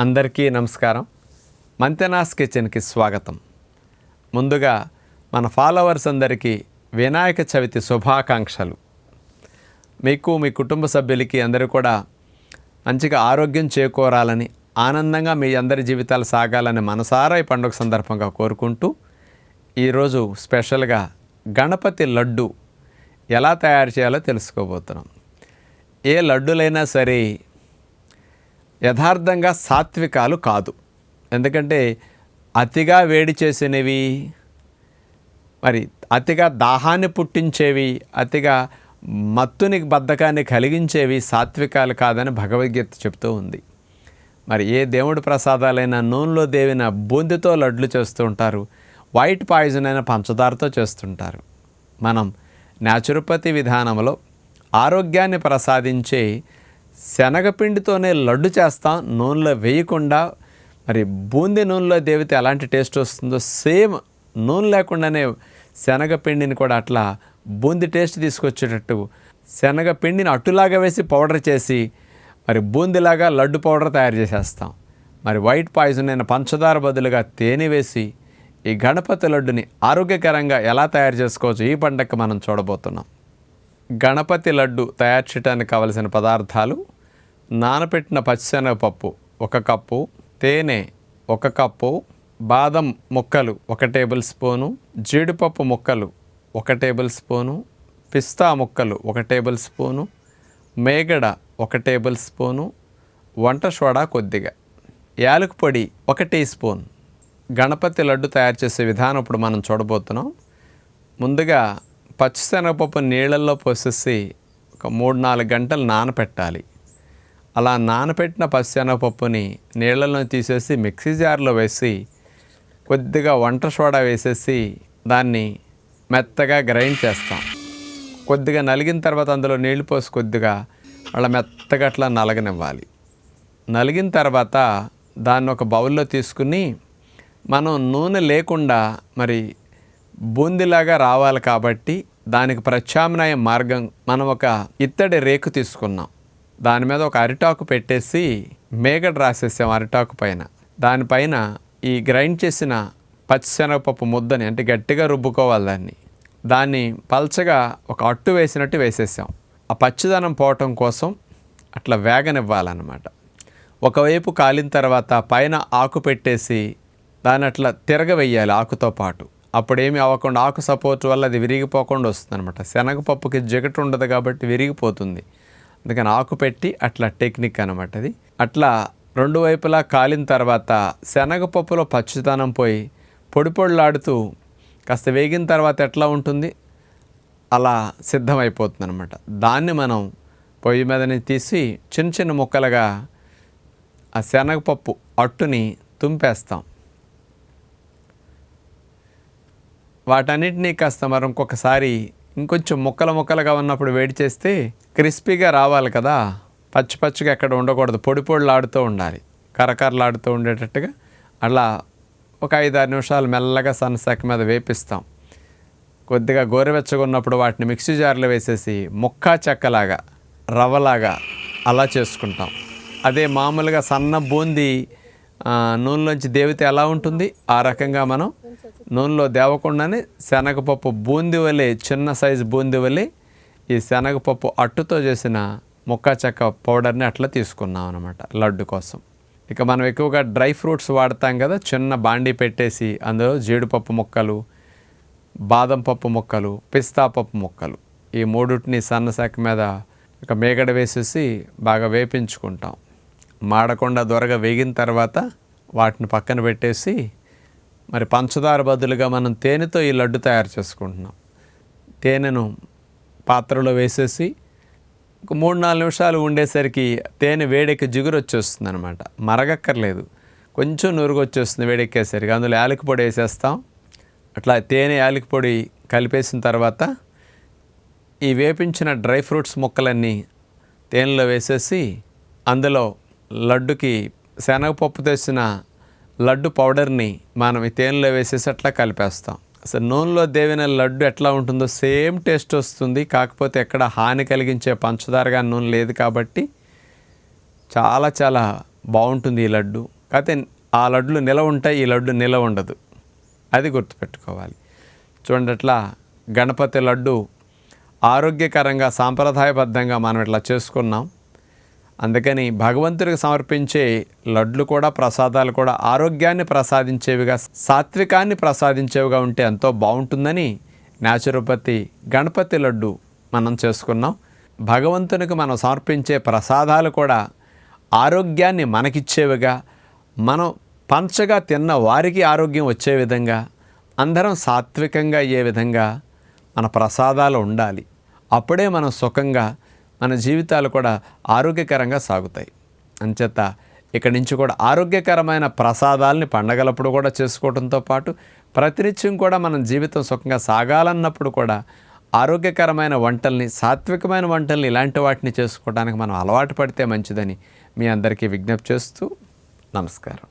అందరికీ నమస్కారం. మంతెనాస్ కిచెన్కి స్వాగతం. ముందుగా మన ఫాలోవర్స్ అందరికీ వినాయక చవితి శుభాకాంక్షలు. మీకు మీ కుటుంబ సభ్యులకి అందరూ కూడా మంచిగా ఆరోగ్యం చేకూరాలని ఆనందంగా మీ అందరి జీవితాలు సాగాలని మనసారా ఈ పండుగ సందర్భంగా కోరుకుంటూ ఈరోజు స్పెషల్గా గణపతి లడ్డు ఎలా తయారు చేయాలో తెలుసుకోబోతున్నాం. ఏ లడ్డులైనా సరే యథార్థంగా సాత్వికాలు కాదు. ఎందుకంటే అతిగా వేడి చేసినవి మరి అతిగా దాహాన్ని పుట్టించేవి అతిగా మత్తుని బద్ధకాన్ని కలిగించేవి సాత్వికాలు కాదని భగవద్గీత చెప్తూ ఉంది. మరి ఏ దేవుడి ప్రసాదాలైనా నూనెలో దేవిన బూందితో లడ్లు చేస్తూ ఉంటారు వైట్ పాయిజన్ అయిన పంచదారతో చేస్తుంటారు మనం న్యాచురోపతి విధానంలో ఆరోగ్యాన్ని ప్రసాదించే శనగపిండితోనే లడ్డు చేస్తాం నూనెలో వేయకుండా మరి బూందీ నూనెలో దేవితే ఎలాంటి టేస్ట్ వస్తుందో సేమ్ నూనె లేకుండానే శనగపిండిని కూడా అట్లా బూందీ టేస్ట్ తీసుకొచ్చేటట్టు శనగపిండిని అట్టులాగా వేసి పౌడర్ చేసి మరి బూందీలాగా లడ్డు పౌడర్ తయారు చేసేస్తాం. మరి వైట్ పాయిజన్ అయిన పంచదార బదులుగా తేనె వేసి ఈ గణపతి లడ్డుని ఆరోగ్యకరంగా ఎలా తయారు చేసుకోవచ్చు ఈ పండగకి మనం చూడబోతున్నాం. గణపతి లడ్డు తయారు చేయడానికి కావలసిన పదార్థాలు నానబెట్టిన పచ్చిశనగపప్పు ఒక కప్పు తేనె ఒక కప్పు బాదం ముక్కలు ఒక టేబుల్ స్పూను జీడిపప్పు ముక్కలు ఒక టేబుల్ స్పూను పిస్తా ముక్కలు ఒక టేబుల్ స్పూను మేగడ ఒక టేబుల్ స్పూను వంట సోడా కొద్దిగా యాలకు పొడి ఒక టీ స్పూన్. గణపతి లడ్డు తయారు చేసే విధానం ఇప్పుడు మనం చూడబోతున్నాం. ముందుగా పచ్చిశనగపప్పు నీళ్ళల్లో పోసేసి ఒక మూడు నాలుగు గంటలు నానపెట్టాలి. అలా నానపెట్టిన పచ్చిశనగపప్పుని నీళ్ళలో తీసేసి మిక్సీ జార్లో వేసి కొద్దిగా వంట సోడా వేసేసి దాన్ని మెత్తగా గ్రైండ్ చేస్తాం. కొద్దిగా నలిగిన తర్వాత అందులో నీళ్ళు పోసి కొద్దిగా అలా మెత్తగా అట్లా నలగనివ్వాలి. నలిగిన తర్వాత దాన్ని ఒక బౌల్లో తీసుకుని మనం నూనె లేకుండా మరి బూందిలాగా రావాలి కాబట్టి దానికి ప్రత్యామ్నాయ మార్గం మనం ఒక ఇత్తడి రేకు తీసుకున్నాం. దాని మీద ఒక అరిటాకు పెట్టేసి మేగడ రాసేసాం అరిటాకు పైన. దానిపైన ఈ గ్రైండ్ చేసిన పచ్చిశనగపప్పు ముద్దని అంటే గట్టిగా రుబ్బుకోవాలి దాన్ని. దాన్ని పల్చగా ఒక అట్టు వేసినట్టు వేసేసాం. ఆ పచ్చిదనం పోవటం కోసం అట్లా వేగనివ్వాలన్నమాట. ఒకవైపు కాలిన తర్వాత పైన ఆకు పెట్టేసి దాని అట్లా తిరగవేయాలి ఆకుతో పాటు. అప్పుడేమి అవ్వకుండా ఆకు సపోర్ట్ వల్ల అది విరిగిపోకుండా వస్తుంది అనమాట శనగపప్పుకి జిగట ఉండదు కాబట్టి విరిగిపోతుంది. అందుకని ఆకు పెట్టి అట్లా టెక్నిక్ అనమాట అది. అట్లా రెండు వైపులా కాలిన తర్వాత శనగపప్పులో పచ్చితనం పోయి పొడి పొడిలాడుతూ కాస్త వేగిన తర్వాత ఎట్లా ఉంటుంది? అలా సిద్ధమైపోతుంది అనమాట దాన్ని మనం పొయ్యి మీదని తీసి చిన్న చిన్న ముక్కలుగా ఆ శనగపప్పు అట్టుని తుంపేస్తాం. వాటన్నిటినీ కాస్త మరి ఇంకొకసారి ఇంకొంచెం ముక్కలు ముక్కలుగా ఉన్నప్పుడు వేడి చేస్తే క్రిస్పీగా రావాలి కదా. పచ్చి పచ్చిగా ఎక్కడ ఉండకూడదు. పొడి పొడిలాడుతూ ఉండాలి. కరకరలాడుతూ ఉండేటట్టుగా అలా ఒక ఐదు ఆరు నిమిషాలు మెల్లగా సన్నసెక్క మీద వేపిస్తాం. కొద్దిగా గోరువెచ్చగా ఉన్నప్పుడు వాటిని మిక్సీ జార్లో వేసేసి ముక్కా చెక్కలాగా రవ్వలాగా అలా చేసుకుంటాం. అదే మామూలుగా సన్న బూందీ నూనెలోంచి దేవితే ఎలా ఉంటుంది? ఆ రకంగా మనం నూనెలో దేవకుండానే శనగపప్పు బూంది వలె చిన్న సైజు బూంది వలె ఈ శనగపప్పు అట్టుతో చేసిన ముక్కా చెక్క పౌడర్ని అట్లా తీసుకున్నాం అనమాట లడ్డు కోసం. ఇక మనం ఎక్కువగా డ్రై ఫ్రూట్స్ వాడతాం కదా చిన్న బాండీ పెట్టేసి అందులో జీడిపప్పు ముక్కలు బాదం పప్పు ముక్కలు పిస్తా పప్పు ముక్కలు. ఈ మూడుటిని సన్నశాఖ మీద ఒక మేగడ వేసేసి బాగా వేపించుకుంటాం. మాడకుండా దొరగ వేగిన తర్వాత వాటిని పక్కన పెట్టేసి మరి పంచదార బదులుగా మనం తేనెతో ఈ లడ్డు తయారు చేసుకుంటున్నాం. తేనెను పాత్రలో వేసేసి ఒక మూడు నాలుగు నిమిషాలు ఉండేసరికి తేనె వేడెక్కి జిగురు వచ్చేస్తుంది అనమాట మరగక్కర్లేదు. కొంచెం నురుగు వచ్చేస్తుంది వేడెక్కేసరికి. అందులో యాలకి పొడి వేసేస్తాం. అట్లా తేనె యాలకి పొడి కలిపేసిన తర్వాత ఈ వేపించిన డ్రై ఫ్రూట్స్ ముక్కలన్నీ తేనెలో వేసేసి అందులో లడ్డుకి శనగపప్పు తెచ్చిన లడ్డు పౌడర్ని మనం ఈ తేనెలో వేసేసి అట్లా కలిపేస్తాం. అసలు నూనెలో దేవిన లడ్డు ఎట్లా ఉంటుందో సేమ్ టేస్ట్ వస్తుంది. కాకపోతే ఎక్కడ హాని కలిగించే పంచదారగా నూనె లేదు కాబట్టి చాలా చాలా బాగుంటుంది ఈ లడ్డు. కాకపోతే ఆ లడ్డులు నిలవ ఉంటాయి ఈ లడ్డు నిలవ ఉండదు. అది గుర్తుపెట్టుకోవాలి. చూడండి అట్లా గణపతి లడ్డు ఆరోగ్యకరంగా సాంప్రదాయబద్ధంగా మనం ఇట్లా చేసుకున్నాం. అందుకని భగవంతుడికి సమర్పించే లడ్లు కూడా ప్రసాదాలు కూడా ఆరోగ్యాన్ని ప్రసాదించేవిగా సాత్వికాన్ని ప్రసాదించేవిగా ఉంటే ఎంతో బాగుంటుందని న్యాచురోపతి గణపతి లడ్డు మనం చేసుకున్నాం. భగవంతునికి మనం సమర్పించే ప్రసాదాలు కూడా ఆరోగ్యాన్ని మనకిచ్చేవిగా మనం పంచగా తిన్న వారికి ఆరోగ్యం వచ్చే విధంగా అందరం సాత్వికంగా అయ్యే విధంగా మన ప్రసాదాలు ఉండాలి. అప్పుడే మనం సుఖంగా మన జీవితాలు కూడా ఆరోగ్యకరంగా సాగుతాయి. అంచేత ఇక్కడి నుంచి కూడా ఆరోగ్యకరమైన ప్రసాదాలని పండగలప్పుడు కూడా చేసుకోవడంతో పాటు ప్రతినిత్యం కూడా మనం జీవితం సుఖంగా సాగాలన్నప్పుడు కూడా ఆరోగ్యకరమైన వంటల్ని సాత్వికమైన వంటల్ని ఇలాంటి వాటిని చేసుకోవడానికి మనం అలవాటు పడితే మంచిదని మీ అందరికీ విజ్ఞప్తి చేస్తూ నమస్కారం.